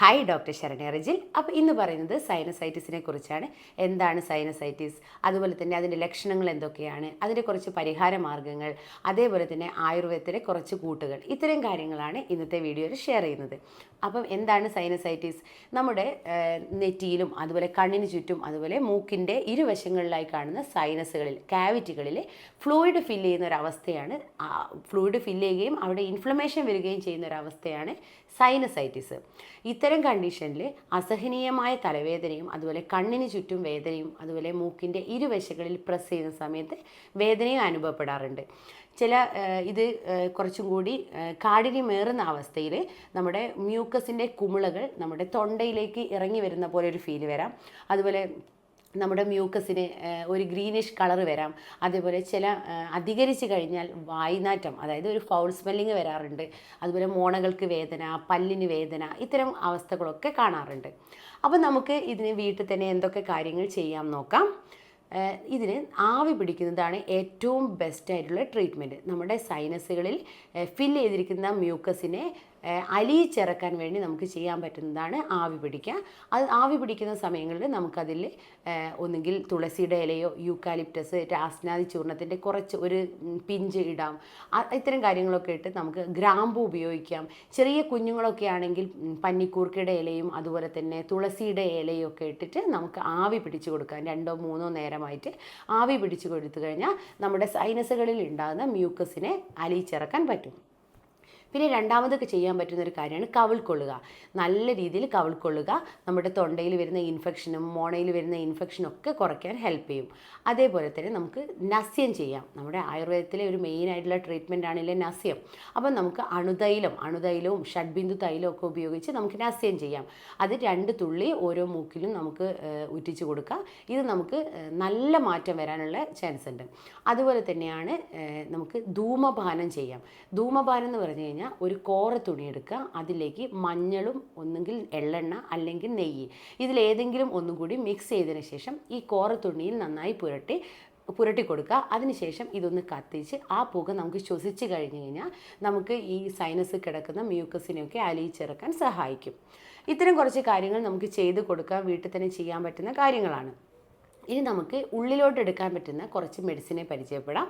Hi doctor Saranya Rijil അപ്പോൾ ഇന്ന് പറയുന്നത് സൈനസൈറ്റിസിനെ കുറിച്ചാണ്. എന്താണ് സൈനസൈറ്റിസ് അതുപോലെ തന്നെ അതിന്റെ ലക്ഷണങ്ങൾ എന്തൊക്കെയാണ്? അതിന്റെ കുറച്ച് പരിഹാര മാർഗങ്ങൾ അതേപോലെ തന്നെ ആയുർവേദത്തിലെ കുറച്ച് കൂട്ടുകൾ. ഇത്തരം കാര്യങ്ങളാണ് ഇന്നത്തെ വീഡിയോയിൽ ഷെയർ ചെയ്യുന്നത്. അപ്പം എന്താണ് സൈനസൈറ്റിസ് നമ്മുടെ നെറ്റിയിലും അതുപോലെ കണ്ണിന് ചുറ്റും അതുപോലെ മൂക്കിന്റെ ഇരുവശങ്ങളിലായി കാണുന്ന സൈനസുകളിൽ കാവിറ്റികളിൽ ഫ്ലൂയിഡ് ഫില്ല് ചെയ്യുന്ന ഒരു അവസ്ഥയാണ് ഫ്ലൂയിഡ് ഫില്ല് ചെയ്യുകയും അവിടെ ഇൻഫ്ലമേഷൻ വരികയും ചെയ്യുന്ന ഒരു അവസ്ഥയാണ് സൈനസൈറ്റിസ് ഇത്തരം കണ്ടീഷനിൽ അസഹനീയമായ തലവേദനയും അതുപോലെ കണ്ണിന് ചുറ്റും വേദനയും അതുപോലെ മൂക്കിന്റെ ഇരുവശങ്ങളിൽ പ്രസ് ചെയ്യുന്ന സമയത്ത് വേദനയും അനുഭവപ്പെടാറുണ്ട്. ചില ഇത് കുറച്ചും കൂടി കാഠിന്യമേറുന്ന അവസ്ഥയിൽ നമ്മുടെ മ്യൂക്കസിന്റെ കുമിളകൾ നമ്മുടെ തൊണ്ടയിലേക്ക് ഇറങ്ങി വരുന്ന പോലെ ഒരു ഫീൽ വരാം. അതുപോലെ നമ്മുടെ മ്യൂക്കസിന് ഒരു ഗ്രീനിഷ് കളർ വരാം. അതേപോലെ ചില അധികരിച്ച് കഴിഞ്ഞാൽ വായ്നാറ്റം അതായത് ഒരു ഫൗൾ സ്മെല്ലിങ് വരാറുണ്ട്. അതുപോലെ മോണകൾക്ക് വേദന പല്ലിന് വേദന ഇത്തരം അവസ്ഥകളൊക്കെ കാണാറുണ്ട്. അപ്പോൾ നമുക്ക് ഇതിന് വീട്ടിൽ തന്നെ എന്തൊക്കെ കാര്യങ്ങൾ ചെയ്യാം നോക്കാം. ഇതിന് ആവി പിടിക്കുന്നതാണ് ഏറ്റവും ബെസ്റ്റ് ആയിട്ടുള്ള ട്രീറ്റ്മെന്റ് നമ്മുടെ സൈനസുകളിൽ ഫില്ല് ചെയ്തിരിക്കുന്ന മ്യൂക്കസിനെ അലിയിച്ചിറക്കാൻ വേണ്ടി നമുക്ക് ചെയ്യാൻ പറ്റുന്നതാണ് ആവി പിടിക്കുക. അത് ആവി പിടിക്കുന്ന സമയങ്ങളിൽ നമുക്കതിൽ ഒന്നുകിൽ തുളസിയുടെ ഇലയോ യൂക്കാലിപ്റ്റസ് രാസ്നാദി ചൂർണത്തിന്റെ കുറച്ച് ഒരു പിഞ്ച് ഇടാം. ഇത്തരം കാര്യങ്ങളൊക്കെ ഇട്ട് നമുക്ക് ഗ്രാമ്പു ഉപയോഗിക്കാം. ചെറിയ കുഞ്ഞുങ്ങളൊക്കെ ആണെങ്കിൽ പന്നിക്കൂർക്കയുടെ ഇലയും അതുപോലെ തന്നെ തുളസിയുടെ ഇലയും ഒക്കെ ഇട്ടിട്ട് നമുക്ക് ആവി പിടിച്ചു കൊടുക്കാം. രണ്ടോ മൂന്നോ നേരമായിട്ട് ആവി പിടിച്ചു കൊടുത്തു കഴിഞ്ഞാൽ നമ്മുടെ സൈനസുകളിൽ ഉണ്ടാകുന്ന മ്യൂക്കസിനെ അലിയിച്ചിറക്കാൻ പറ്റും. പിന്നെ രണ്ടാമതൊക്കെ ചെയ്യാൻ പറ്റുന്ന ഒരു കാര്യമാണ് കവിൾക്കൊള്ളുക നല്ല രീതിയിൽ കവിൾക്കൊള്ളുക നമ്മുടെ തൊണ്ടയിൽ വരുന്ന ഇൻഫെക്ഷനും മോണയിൽ വരുന്ന ഇൻഫെക്ഷനും ഒക്കെ കുറയ്ക്കാൻ ഹെൽപ്പ് ചെയ്യും. അതേപോലെ തന്നെ നമുക്ക് നസ്യം ചെയ്യാം. നമ്മുടെ ആയുർവേദത്തിലെ ഒരു മെയിൻ ആയിട്ടുള്ള ട്രീറ്റ്മെന്റ് ആണല്ലേ നസ്യം. അപ്പം നമുക്ക് അണുതൈലം അണുതൈലവും ഷഡ്ബിന്ദു തൈലവും ഒക്കെ ഉപയോഗിച്ച് നമുക്ക് നസ്യം ചെയ്യാം. അത് രണ്ട് തുള്ളി ഓരോ മൂക്കിലും നമുക്ക് ഉറ്റിച്ച് കൊടുക്കാം ഇത് നമുക്ക് നല്ല മാറ്റം വരാനുള്ള ചാൻസ് ഉണ്ട്. അതുപോലെ തന്നെയാണ് നമുക്ക് ധൂമപാനം ചെയ്യാം. ധൂമപാനം എന്ന് പറഞ്ഞു കഴിഞ്ഞാൽ ഒരു കോറ തുണി എടുക്കുക അതിലേക്ക് മഞ്ഞളും ഒന്നുകിൽ എള്ളെണ്ണ അല്ലെങ്കിൽ നെയ്യ്. ഇതിലേതെങ്കിലും ഒന്നും കൂടി മിക്സ് ചെയ്തതിന് ശേഷം ഈ കോറ തുണിയിൽ നന്നായി പുരട്ടി പുരട്ടി കൊടുക്കുക. അതിനുശേഷം ഇതൊന്ന് കത്തിച്ച് ആ പുക നമുക്ക് ശ്വസിച്ച് കഴിഞ്ഞ് കഴിഞ്ഞാൽ നമുക്ക് ഈ സൈനസ് കിടക്കുന്ന മ്യൂക്കസിനെയൊക്കെ അലിയിച്ചിറക്കാൻ സഹായിക്കും. ഇത്തരം കുറച്ച് കാര്യങ്ങൾ നമുക്ക് ചെയ്ത് കൊടുക്കാൻ വീട്ടിൽ തന്നെ ചെയ്യാൻ പറ്റുന്ന കാര്യങ്ങളാണ്. ഇനി നമുക്ക് ഉള്ളിലോട്ട് എടുക്കാൻ പറ്റുന്ന കുറച്ച് മെഡിസിനെ പരിചയപ്പെടാം.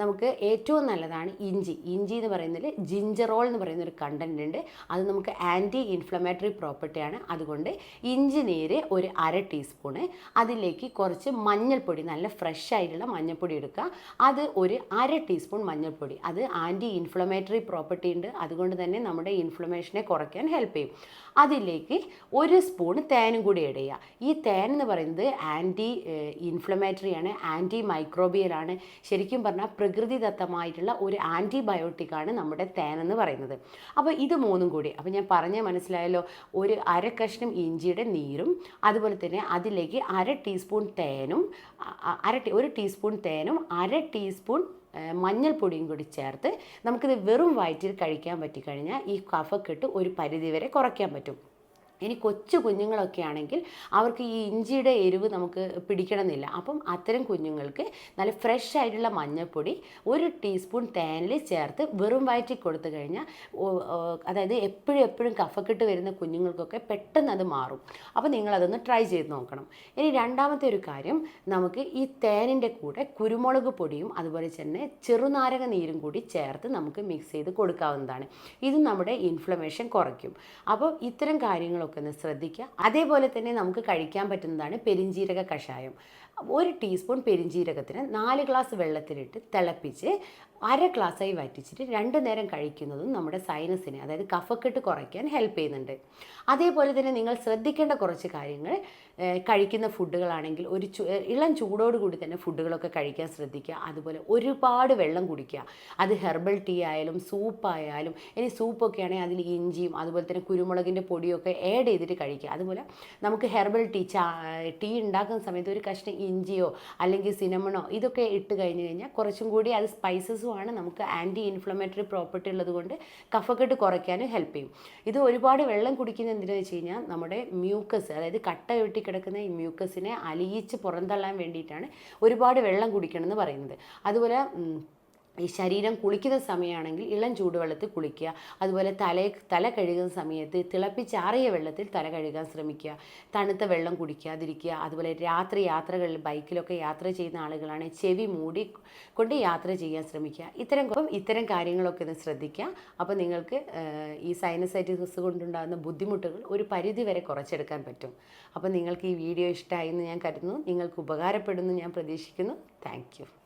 നമുക്ക് ഏറ്റവും നല്ലതാണ് ഇഞ്ചി. ഇഞ്ചി എന്ന് പറയുന്നതിൽ ജിഞ്ചറോൾ എന്ന് പറയുന്ന ഒരു കണ്ടന്റ് ഉണ്ട്. അത് നമുക്ക് ആന്റി ഇൻഫ്ലമേറ്ററി പ്രോപ്പർട്ടിയാണ് അതുകൊണ്ട് ഇഞ്ചി നീര് ഒരു അര ടീസ്പൂണ് അതിലേക്ക് കുറച്ച് മഞ്ഞൾപ്പൊടി നല്ല ഫ്രഷ് ആയിട്ടുള്ള മഞ്ഞൾപ്പൊടി എടുക്കുക. അത് ഒരു അര ടീസ്പൂൺ മഞ്ഞൾപ്പൊടി. അത് ആന്റി ഇൻഫ്ലമേറ്ററി പ്രോപ്പർട്ടി ഉണ്ട്. അതുകൊണ്ട് തന്നെ നമ്മുടെ ഇൻഫ്ലമേഷനെ കുറയ്ക്കാൻ ഹെൽപ്പ് ചെയ്യും. അതിലേക്ക് ഒരു സ്പൂൺ തേനും കൂടി ഇടുക ഈ തേൻ എന്ന് പറയുന്നത് ആന്റി ഇൻഫ്ലമേറ്ററി ആണ് ആന്റി മൈക്രോബിയലാണ് ശരിക്കും പറഞ്ഞാൽ പ്രകൃതിദത്തമായിട്ടുള്ള ഒരു ആന്റിബയോട്ടിക് ആണ് നമ്മുടെ തേനെന്ന് പറയുന്നത്. അപ്പോൾ ഇത് മൂന്നും കൂടി അപ്പോൾ ഞാൻ പറഞ്ഞ മനസ്സിലായല്ലോ ഒരു അര കഷ്ണം ഇഞ്ചിയുടെ നീരും അതുപോലെ തന്നെ അതിലേക്ക് അര ടീസ്പൂൺ തേനും അര ഒരു ടീസ്പൂൺ തേനും അര ടീസ്പൂൺ മഞ്ഞൾപ്പൊടിയും കൂടി ചേർത്ത് നമുക്കിത് വെറും വയറ്റിൽ കഴിക്കാൻ പറ്റിക്കഴിഞ്ഞാൽ ഈ കഫക്കെട്ട് ഒരു പരിധിവരെ കുറയ്ക്കാൻ പറ്റും. ഇനി കൊച്ചു കുഞ്ഞുങ്ങളൊക്കെ ആണെങ്കിൽ അവർക്ക് ഈ ഇഞ്ചിയുടെ എരിവ് നമുക്ക് പിടിക്കണമെന്നില്ല. അപ്പം അത്തരം കുഞ്ഞുങ്ങൾക്ക് നല്ല ഫ്രഷ് ആയിട്ടുള്ള മഞ്ഞൾപ്പൊടി ഒരു ടീസ്പൂൺ തേനിൽ ചേർത്ത് വെറും വയറ്റി കൊടുത്തു കഴിഞ്ഞാൽ അതായത് എപ്പോഴും എപ്പോഴും കഫക്കെട്ട് വരുന്ന കുഞ്ഞുങ്ങൾക്കൊക്കെ പെട്ടെന്ന് അത് മാറും. അപ്പോൾ നിങ്ങളതൊന്ന് ട്രൈ ചെയ്ത് നോക്കണം. ഇനി രണ്ടാമത്തെ ഒരു കാര്യം നമുക്ക് ഈ തേനിന്റെ കൂടെ കുരുമുളക് പൊടിയും അതുപോലെ തന്നെ ചെറുനാരക നീരും കൂടി ചേർത്ത് നമുക്ക് മിക്സ് ചെയ്ത് കൊടുക്കാവുന്നതാണ്. ഇത് നമ്മുടെ ഇൻഫ്ലമേഷൻ കുറയ്ക്കും. അപ്പോൾ ഇത്തരം കാര്യങ്ങളൊക്കെ ഒന്ന് ശ്രദ്ധിക്കുക. അതേപോലെ തന്നെ നമുക്ക് കഴിക്കാൻ പറ്റുന്നതാണ് പെരിഞ്ജീരക കഷായം. ഒരു ടീസ്പൂൺ പെരിഞ്ജീരകത്തിന് നാല് ഗ്ലാസ് വെള്ളത്തിലിട്ട് തിളപ്പിച്ച് അര ഗ്ലാസ്സായി വറ്റിച്ചിട്ട് രണ്ട് നേരം കഴിക്കുന്നതും നമ്മുടെ സൈനസിനെ അതായത് കഫക്കെട്ട് കുറയ്ക്കാൻ ഹെൽപ്പ് ചെയ്യുന്നുണ്ട്. അതേപോലെ തന്നെ നിങ്ങൾ ശ്രദ്ധിക്കേണ്ട കുറച്ച് കാര്യങ്ങൾ കഴിക്കുന്ന ഫുഡുകളാണെങ്കിൽ ഒരു ഇളം ചൂടോട് കൂടി തന്നെ ഫുഡുകളൊക്കെ കഴിക്കാൻ ശ്രദ്ധിക്കുക. അതുപോലെ ഒരുപാട് വെള്ളം കുടിക്കുക. അത് ഹെർബൽ ടീ ആയാലും സൂപ്പായാലും ഇനി സൂപ്പൊക്കെ ആണെങ്കിൽ അതിൽ ഇഞ്ചിയും അതുപോലെ തന്നെ കുരുമുളകിന്റെ പൊടിയൊക്കെ ആഡ് ചെയ്തിട്ട് കഴിക്കുക. അതുപോലെ നമുക്ക് ഹെർബൽ ടീ ചാ ടീ ഉണ്ടാക്കുന്ന സമയത്ത് ഒരു കഷ്ണം ഇഞ്ചിയോ അല്ലെങ്കിൽ സിനമണോ ഇതൊക്കെ ഇട്ട് കഴിഞ്ഞ് കഴിഞ്ഞാൽ കുറച്ചും കൂടി അത് സ്പൈസസും ആണ് നമുക്ക് ആന്റി ഇൻഫ്ലമേറ്ററി പ്രോപ്പർട്ടി ഉള്ളതുകൊണ്ട് കഫക്കെട്ട് കുറയ്ക്കാനും ഹെൽപ്പ് ചെയ്യും. ഇത് ഒരുപാട് വെള്ളം കുടിക്കുന്ന എന്തിനാണെന്ന് വെച്ച് കഴിഞ്ഞാൽ നമ്മുടെ മ്യൂക്കസ് അതായത് കട്ട കിടക്കുന്ന ഈ മ്യൂക്കസിനെ അലിയിച്ച് പുറന്തള്ളാൻ വേണ്ടിയിട്ടാണ് ഒരുപാട് വെള്ളം കുടിക്കണമെന്ന് പറയുന്നത്. അതുപോലെ ഈ ശരീരം കുളിക്കുന്ന സമയമാണെങ്കിൽ ഇളം ചൂടുവെള്ളത്തിൽ കുളിക്കുക. അതുപോലെ തല തല കഴുകുന്ന സമയത്ത് തിളപ്പിച്ചാറിയ വെള്ളത്തിൽ തല കഴുകാൻ ശ്രമിക്കുക. തണുത്ത വെള്ളം കുടിക്കാതിരിക്കുക. അതുപോലെ രാത്രി യാത്രകളിൽ ബൈക്കിലൊക്കെ യാത്ര ചെയ്യുന്ന ആളുകളാണ് ചെവി മൂടി കൊണ്ട് യാത്ര ചെയ്യാൻ ശ്രമിക്കുക. ഇത്തരം ഇത്തരം കാര്യങ്ങളൊക്കെ ഒന്ന് ശ്രദ്ധിക്കുക. അപ്പോൾ നിങ്ങൾക്ക് ഈ സൈനസൈറ്റിസ് കൊണ്ടുണ്ടാകുന്ന ബുദ്ധിമുട്ടുകൾ ഒരു പരിധി വരെ കുറച്ചെടുക്കാൻ പറ്റും. അപ്പോൾ നിങ്ങൾക്ക് ഈ വീഡിയോ ഇഷ്ടമായി എന്ന് ഞാൻ കരുതുന്നു. നിങ്ങൾക്ക് ഉപകാരപ്പെടുന്നു ഞാൻ പ്രതീക്ഷിക്കുന്നു. താങ്ക്